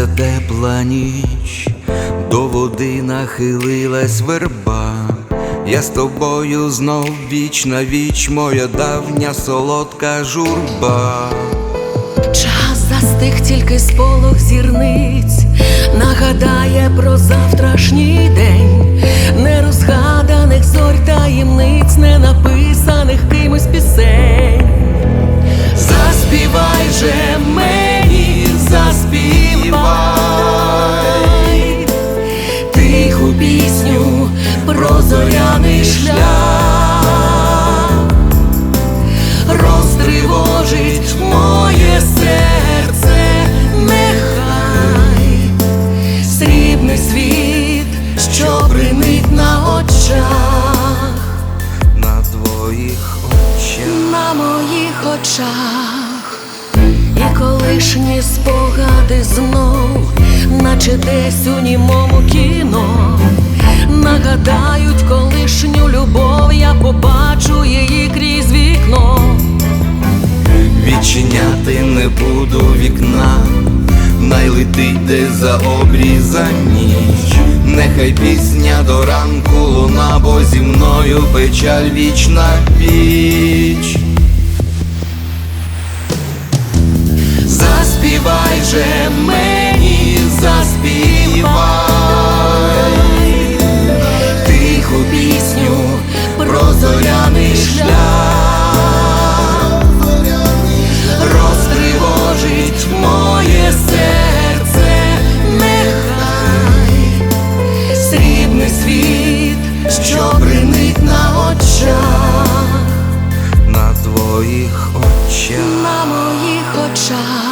тепла ніч, до води нахилилась верба. Я з тобою знов віч на віч, моя давня солодка журба. Час застиг тільки сполох зірниць, нагадає про завтрашній день, про зоряний шлях. Розтривожить моє серце, нехай срібний світ, що бринить на очах, На твоїх очах. На моїх очах, і колишні спогади знов, наче десь у німому кіно. Нагадають колишню любов, я побачу її крізь вікно. відчиняти не буду вікна, найлетить де за обрій за ніч. Нехай пісня до ранку луна, бо зі мною печаль вічна віч. Заспівай же моє серце, нехай срібний світ, що бринить на очах. На твоїх очах на моїх очах.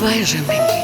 Заспівай же мені,